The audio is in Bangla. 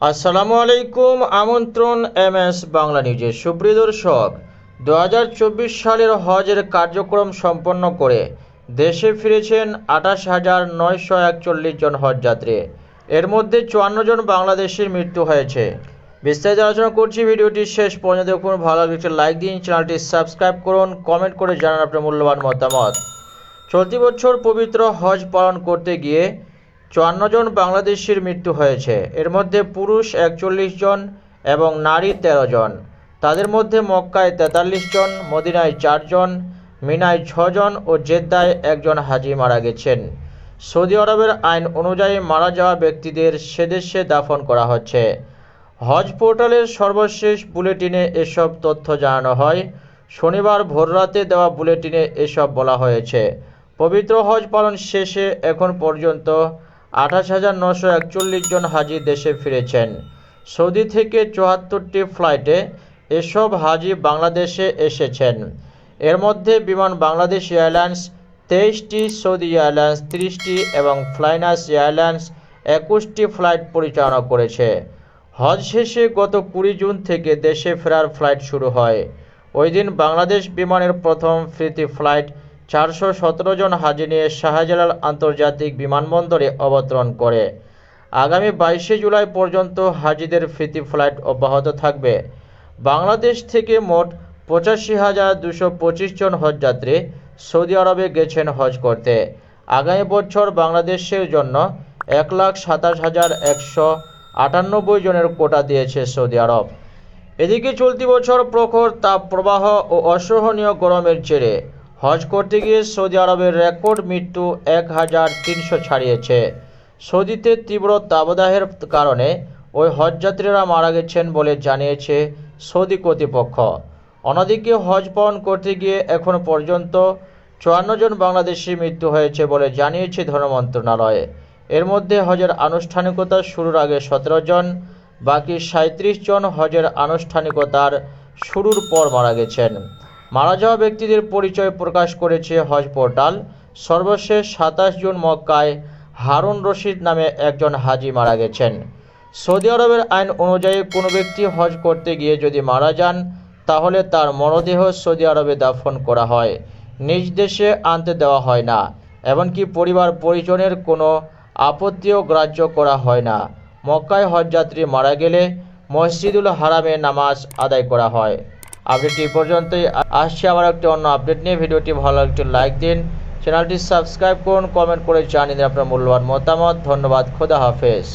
আসসালামু আলাইকুম, আমন্ত্রণ এম এস বাংলা নিউজে সুপ্রিয় দর্শক। দু হাজার চব্বিশ সালের হজের কার্যক্রম সম্পন্ন করে দেশে ফিরেছেন আঠাশ হাজার নয়শো একচল্লিশ জন হজযাত্রী। এর মধ্যে চুয়ান্ন জন বাংলাদেশের মৃত্যু হয়েছে। বিস্তারিত আলোচনা করছি ভিডিওটি শেষ পর্যন্ত দেখুন। ভালো একটি লাইক দিন, চ্যানেলটি সাবস্ক্রাইব করুন, কমেন্ট করে জানান আপনার মূল্যবান মতামত। চলতি বছর পবিত্র হজ পালন করতে গিয়ে চুয়ান্ন জন বাংলাদেশির মৃত্যু হয়েছে। এর মধ্যে পুরুষ একচল্লিশ জন এবং নারী তেরো জন। তাদের মধ্যে মক্কায় তেতাল্লিশ জন, মদিনায় চারজন মিনায় ছজন ও জেদ্দায় একজন হাজি মারা গেছেন। সৌদি আরবের আইন অনুযায়ী মারা যাওয়া ব্যক্তিদের সেদেশে দাফন করা হচ্ছে। হজ পোর্টালের সর্বশেষ বুলেটিনে এসব তথ্য জানানো হয়। শনিবার ভোররাতে দেওয়া বুলেটিনে এসব বলা হয়েছে। পবিত্র হজ পালন শেষে এখন পর্যন্ত আঠাশ হাজার নশো একচল্লিশ জন হাজি দেশে ফিরেছেন। সৌদি থেকে চুয়াত্তরটি ফ্লাইটে এসব হাজি বাংলাদেশে এসেছেন। এর মধ্যে বিমান বাংলাদেশ এয়ারলাইন্স তেইশটি, সৌদি এয়ারলাইন্স তিরিশটি এবং ফ্লাইনাস এয়ারলাইন্স একুশটি ফ্লাইট পরিচালনা করেছে। হজ শেষে গত কুড়ি জুন থেকে দেশে ফেরার ফ্লাইট শুরু হয়। ওই দিন বাংলাদেশ বিমানের প্রথম ফ্রিতি ফ্লাইট চারশো সতেরো জন হাজি নিয়ে শাহজালাল আন্তর্জাতিক বিমানবন্দরে অবতরণ করে। আগামী বাইশে জুলাই পর্যন্ত হাজিদের ফ্রিতি ফ্লাইট অব্যাহত থাকবে। বাংলাদেশ থেকে মোট পঁচাশি হাজার দুশো পঁচিশ জন হজযাত্রী সৌদি আরবে গেছেন হজ করতে। আগামী বছর বাংলাদেশের জন্য এক লাখ সাতাশ হাজার একশো আটানব্বই জনের কোটা দিয়েছে সৌদি আরব। এদিকে চলতি বছর প্রখর তাপ প্রবাহ ও অসহনীয় গরমের জেরে হজ করতে গিয়ে সৌদি আরবের রেকর্ড মৃত্যু এক হাজার তিনশো ছাড়িয়েছে। সৌদিতে তীব্র তাবদাহের কারণে ওই হজযাত্রীরা মারা গেছেন বলে জানিয়েছে সৌদি কর্তৃপক্ষ। অন্যদিকে হজ পালন করতে গিয়ে এখন পর্যন্ত চুয়ান্ন জন বাংলাদেশি মৃত্যু হয়েছে বলে জানিয়েছে ধর্ম মন্ত্রণালয়। এর মধ্যে হজের আনুষ্ঠানিকতা শুরুর আগে সতেরো জন, বাকি সাঁত্রিশ জন হজের আনুষ্ঠানিকতার শুরুর পর মারা গেছেন। মারা যাওয়া ব্যক্তিদের পরিচয় প্রকাশ করেছে হজ পোর্টাল। সর্বশেষ সাতাশ জুন মক্কায় হারুন রশিদ নামে একজন হাজি মারা গেছেন। সৌদি আরবের আইন অনুযায়ী কোনো ব্যক্তি হজ করতে গিয়ে যদি মারা যান, তাহলে তার মরদেহ সৌদি আরবে দাফন করা হয়। নিজ দেশে আনতে দেওয়া হয় না, এমনকি পরিবার পরিজনের কোনো আপত্তিও গ্রাহ্য করা হয় না। মক্কায় হজযাত্রী মারা গেলে মসজিদুল হারামে নামাজ আদায় করা হয়। আপডেটটি পর্যন্তই। আসছে আবার একটি অন্য আপডেট নিয়ে। ভিডিওটি ভালো একটু লাইক দিন। চ্যানেলটি সাবস্ক্রাইব করুন, কমেন্ট করে জানিয়ে দিন আপনার মূল্যবান মতামত। ধন্যবাদ, খোদা হাফেজ।